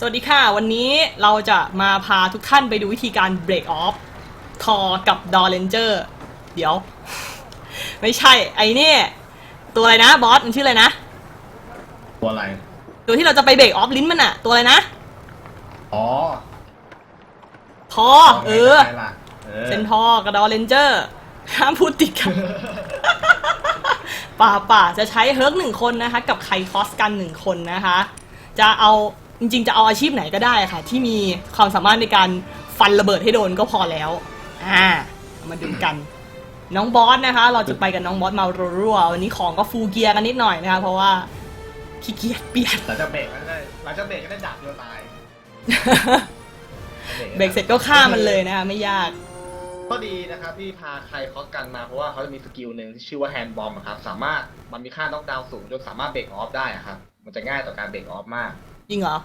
สวัสดีค่ะ วันนี้เราจะมาพาทุกท่านไปดูวิธีการ break off ทอกับดอเลนเจอร์เดี๋ยว ไม่ใช่ ไอ้นี่ ตัวอะไรนะบอสมันชื่ออะไรนะ ตัวอะไร ตัวที่เราจะไปเบรกออฟลิ้นมันอะตัวอะไรนะ อ๋อทอเออไงล่ะเออ เซนทอกับดอเลนเจอร์ห้ามพูดติดกัน ป่าป่าจะใช้เฮิร์กหนึ่งคนนะคะ กับไคคอสกันหนึ่งคนนะคะ จะเอา จริง ๆ จะเอาอาชีพไหนก็ได้ค่ะ ที่มีความสามารถในการฟันระเบิดให้โดนก็พอแล้วอ่ามาดูกัน น้องบอสนะคะ เราจะไปกับน้องบอสมารัวๆวันนี้ของก็ฟูลเกียร์กันนิดหน่อยนะคะเพราะว่าขี้เกียจเปลี่ยน หลังจากเบรกก็ได้หลังจากเบรกก็ได้ดับเดียวตายเบรกเสร็จก็ฆ่ามันเลยนะคะไม่ยากก็ดีนะครับที่พาใครคอสกันมาเพราะว่าเขาจะมีสกิลหนึ่งที่ชื่อว่าแฮนด์บอมครับสามารถมันมีค่าน็อกดาวน์สูงจนสามารถเบรกออฟได้อะครับมันจะง่ายต่อการเบรกออฟมาก จริงเหรอ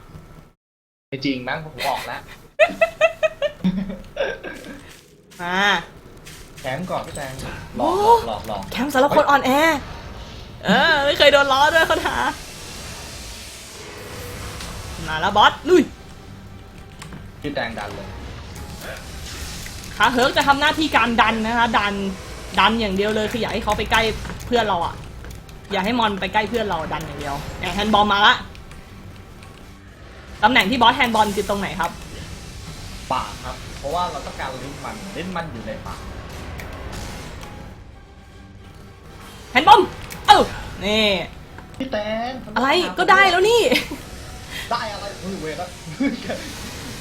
ไม่จริงมั้งผมออกแล้วมาแขนก่อนพี่แตงหลอกหลอกหลอกหลอกแคมป์สารพัดออนแอร์เออ ไม่เคยโดนล้อด้วยคนหา มาแล้วบอส ลุย พี่แตงดันเลยขาเฮิร์กจะทำหน้าที่การดันนะคะ ดัน ดันอย่างเดียวเลยคืออยากให้เขาไปใกล้เพื่อนเราอะอย่าให้มอนไปใกล้เพื่อนเราดันอย่างเดียวแต่แฮนด์บอลมาละ ตำแหน่งที่บอสแฮนด์บอลคือตรงไหนครับ ปากครับ เพราะว่าเราต้องการลิ้นมันลิ้นมันอยู่ในปากแฮนด์บอมเอ้านี่พี่แตงทำมอะไรก็ได้แล้วนี่ ได้อะไรมือเวรแล้ว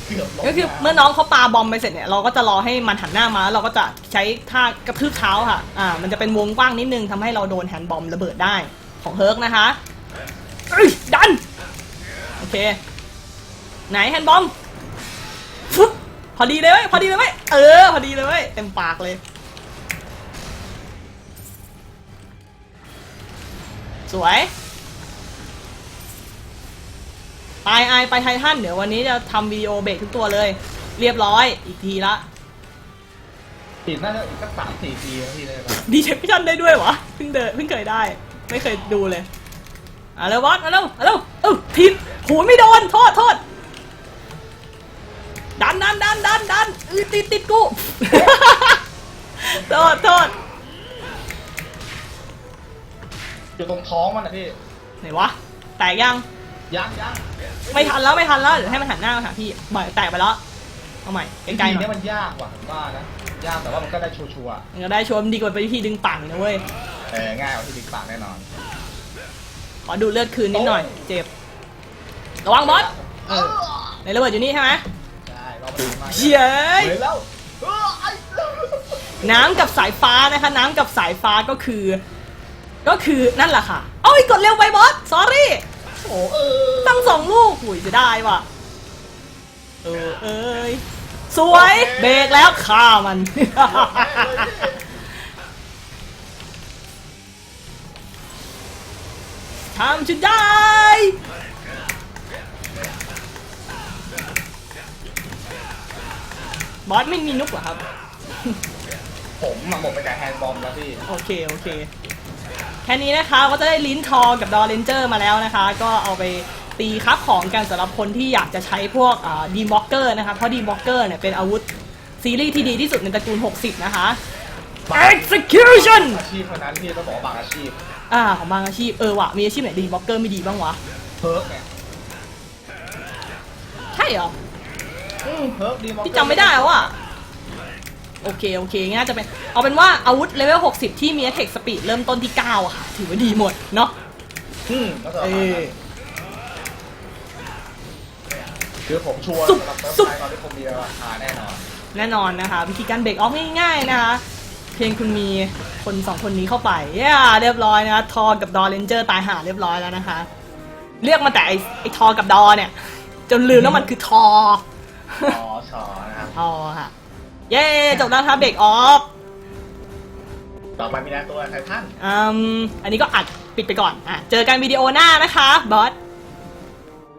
เกือบล้มก็คือเมื่อน้องเขาปาบอมไปเสร็จเนี่ยเราก็จะรอให้มันหันหน้ามาแล้วเราก็จะใช้ท่ากระทืบเท้าค่ะ อ่า มันจะเป็นวงกว้างนิดนึงทำให้เราโดนแฮนด์บอมระเบิดได้ของเฮิร์กนะคะเอ้ยดัน โอเค ไหนแฮนด์บอมฟึบพอดีเลยเว้ยพอดีเลยเว้ยเออ พอดีเลยเว้ยเต็มปากเลยสวยไปไอไปไททันเดี๋ยววันนี้จะทำวิดีโอเบรกทุกตัวเลย เรียบร้อยอีกทีละติดน่าจะอีกสักสามสี่ปีแล้วพี่ได้ปะดีเทคชั่นได้ด้วยวะเพิ่งเดินเพิ่งเคยได้ ไม่เคยดูเลยอะเร็วบอสมาเร็วมาเร็วเอ้าทิศหูไม่โดนโทษโทษ ดันดันดันดันดันเอ้ยติดติดกู โทษโทษอยู่ตรงท้องมันนะพี่ไหนวะ แตกยัง ยังยังไม่ทันแล้วไม่ทันแล้วเดี๋ยวให้มันหันหน้ามาหาพี่บ่อยแตกไปแล้ว เอาใหม่ใกล้ๆหทีน่นี้อยมันยากว่ะผมว่านะ ยากแต่ว่ามันก็ได้ชัวร์มันก็ได้ชมดีกว่าไปวิธีดึงปั่นนะเว้ย ๆเออง่ายกว่าที่ดิกปากแน่นอนขอดูเลือดคืนนิดหน่อย เจ็บ ระวังบอสเออในระเบิดอยู่นี่ใช่ไหมใช่ เราไปดูมาเย้ยเฮ้ยแล้วเออไอ้น้ำกับสายฟ้านะคะ น้ำกับสายฟ้าก็คือ ก็คือนั่นแหละค่ะเอ้ยกดเร็วไปบอสสอรี่โอ้เออตั้งสองลูกหุยจะได้ว่ะเออเอ้ยสวยเบรกแล้วฆ่ามันทำจะได้ บอสไม่มีนุกเหรอครับ ผมมาหมดไปกับแฮนด์บอมแล้วพี่ โอเค โอเค แค่นี้นะคะก็จะได้ลิ้นทองกับดอเลนเจอร์มาแล้วนะคะ ก็เอาไปตีครับของกันสำหรับคนที่อยากจะใช้พวกดีบ็อกเกอร์นะคะเพราะดีบ็อกเกอร์เนี่ยเป็นอาวุธซีรีส์ที่ดีที่สุดในตระกูล 60 นะคะ execution อาชีพเท่านั้นพี่ต้องบอกว่าบางอาชีพ อ่าของบางอาชีพ เออว่ะมีอาชีพไหนดีบ็อกเกอร์ไม่ดีบ้างวะ เพิร์กไงใช่เหรอ อืมเพิร์กดีมากพี่จำไม่ได้ว่ะโอเค โอเคงั้นจะเป็น เอาเป็นว่าอาวุธเลเวล 60 ที่มี attack speed เริ่มต้นที่9อะค่ะ ถือว่าดีหมด เนาะอืมก็จะปเอระมาณอ นั้นคือผมชัวร์สุบสำหรับเซิร์ฟสุบ ไทยตอนนี้คงมีราคาแน่นอน แน่นอนนะคะ วิธีการเบรกออฟง่าย ๆ นะคะ เพียงคุณมีคนสองคนนี้เข้าไปเย้เรียบร้อยนะคะ ทอกับดอเลนเจอร์ตายหาเรียบร้อยแล้วนะคะ เรียกมาแต่ไอไอทอกับดอเนี่ย จนลืมแล้วมันคือทอ อ๋อชอนะครับทอค่ะ เย้จบแล้วนะคะเบรกออฟต่อไปมีนาตัวไททันอืมอันนี้ก็อัดปิดไปก่อนอะเจอกันวิดีโอหน้านะคะบอส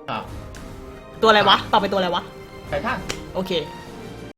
ครับตัวอะไรวะต่อไปตัวอะไรวะไททันโอเค